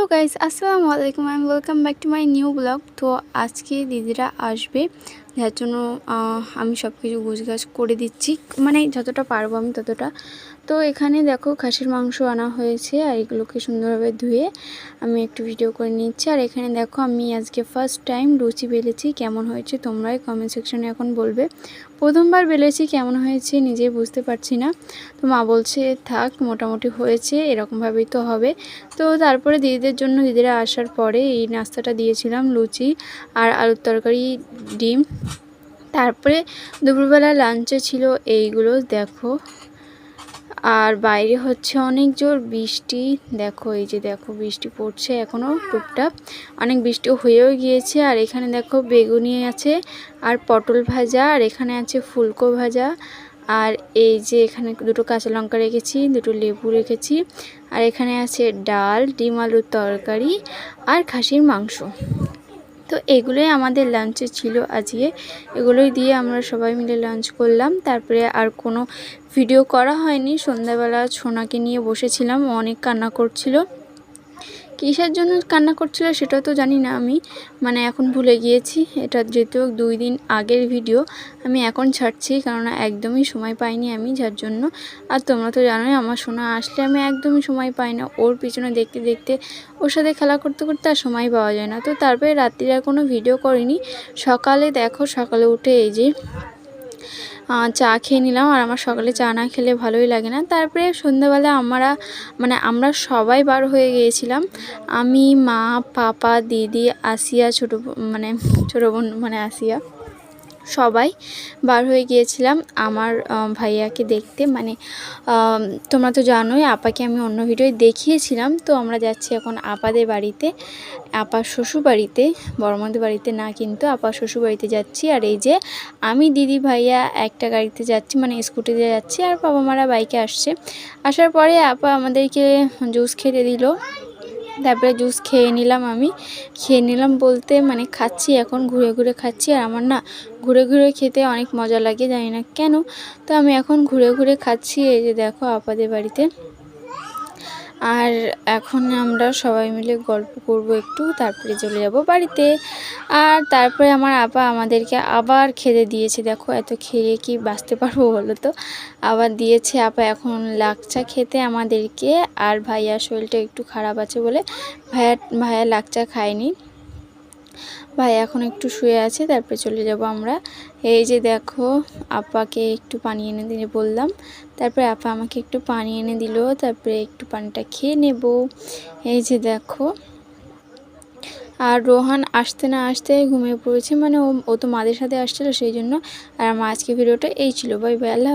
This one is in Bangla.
হ্যালো গাইজ আসসালামু আলাইকুম and welcome back to my new blog তো আজকে দিদিরা আসবে যার জন্য আমি সব কিছু গুছগাছ করে দিচ্ছি। মানে যতটা পারব আমি ততটা। তো এখানে দেখো খাসির মাংস আনা হয়েছে আর এগুলোকে সুন্দরভাবে ধুয়ে আমি একটু ভিডিও করে নিচ্ছি। আর এখানে দেখো আমি আজকে ফার্স্ট টাইম লুচি বেলেছি, কেমন হয়েছে তোমরাই কমেন্ট সেকশনে এখন বলবে। প্রথমবার বেলেছি, কেমন হয়েছে নিজেই বুঝতে পারছি না। তো মা বলছে, থাক, মোটামুটি হয়েছে, এরকমভাবেই তো হবে। তো তারপরে দিদিদের জন্য, দিদিরা আসার পরে এই নাস্তাটা দিয়েছিলাম লুচি আর আলুর তরকারি, ডিম। তারপরে দুপুরবেলা লাঞ্চে ছিল এইগুলো, দেখো। আর বাইরে হচ্ছে অনেক জোর বৃষ্টি। দেখো, এই যে দেখো বৃষ্টি পড়ছে এখনও টুপটাপ। অনেক বৃষ্টি হয়েও গিয়েছে। আর এখানে দেখো বেগুনি আছে আর পটল ভাজা, আর এখানে আছে ফুলকো ভাজা। আর এই যে এখানে দুটো কাঁচা লঙ্কা রেখেছি, দুটো লেবু রেখেছি। আর এখানে আছে ডাল, ডিম, আলুর তরকারি আর খাসির মাংস। তো এগুলোই আমাদের লাঞ্চে ছিল আজকে। এগুলোই দিয়ে আমরা সবাই মিলে লাঞ্চ করলাম। তারপরে আর কোনো ভিডিও করা হয়নি। সন্ধ্যাবেলা সোনাকে নিয়ে বসেছিলাম। অনেক কান্না করছিল। কিসের জন্য কান্না করছিল সেটা তো জানি না আমি। মানে এখন ভুলে গিয়েছি। এটা যেহেতু দুই দিন আগের ভিডিও আমি এখন ছাড়ছি কেননা একদমই সময় পাইনি আমি, যার জন্য। আর তোমরা তো জানোই আমার সোনা আসলে আমি একদমই সময় পাই না। ওর পিছনে দেখতে দেখতে, ওর সাথে খেলা করতে করতে আর সময় পাওয়া যায় না। তো তারপরে রাত্রির কোনো ভিডিও করিনি। সকালে দেখো, সকালে উঠে এই যে চা খেয়ে নিলাম আর আমার সকালে চা না খেলে ভালোই লাগে না। তারপরে সন্ধ্যাবেলা আমরা মানে আমরা সবাই বার হয়ে গিয়েছিলাম। আমি, মা, পাপা, দিদি, আসিয়া, ছোটো মানে ছোটো বোন মানে আসিয়া। সবাই বার হয়ে গিয়েছিলাম। আমার ভাইয়াকে দেখতে। মানে তোমরা তো জানোই, আপাকে আমি অন্য ভিডিওয় দেখিয়েছিলাম। তো আমরা যাচ্ছি এখন আপাদের বাড়িতে আপার শ্বশুর বাড়িতে বড়মাদের বাড়িতে না কিন্তু আপার শ্বশুর বাড়িতে যাচ্ছি। আর এই যে, আমি, দিদি, ভাইয়া একটা গাড়িতে যাচ্ছি মানে স্কুটিতে যাচ্ছি, আর বাবা মারা বাইকে আসছে। আসার পরে আপা আমাদেরকে জুস খেতে দিল। তারপরে জুস খেয়ে নিলাম আমি। খেয়ে নিলাম বলতে মানে খাচ্ছি, এখন ঘুরে ঘুরে খাচ্ছি। আর আমার না ঘুরে ঘুরে খেতে অনেক মজা লাগে, জানি না কেন। তো আমি এখন ঘুরে ঘুরে খাচ্ছি, এই যে দেখো আপাদের বাড়িতে। আর এখন আমরা সবাই মিলে গল্প করব একটু, তারপরে চলে যাব বাড়িতে। আর তারপরে আমার আপা আমাদেরকে আবার খেতে দিয়েছে, দেখো এত খেয়ে কি বাঁচতে পারব বলো তো? আবার দিয়েছে আপা এখন লাকচা খেতে আমাদেরকে। আর ভাইয়ার শরীরটা একটু খারাপ আছে বলে ভাইয়া ভাইয়া লাকচা খায়নি। ভাই এখন একটু শুয়ে আছে, তারপরে চলে যাব আমরা। এই যে দেখো, আপাকে একটু পানি এনে দিলে বললাম। তারপরে আপা আমাকে একটু পানি এনে দিল, তারপরে একটু পানিটা খেয়ে নেব। এই যে দেখো, আর রোহান আসতে না আসতে ঘুমিয়ে পড়েছে মানে ও তো মাদের সাথে আসছিল, সেই জন্য। আর আমার আজকে ভিডিওটা এই ছিল। বাই বাই, আল্লাহ।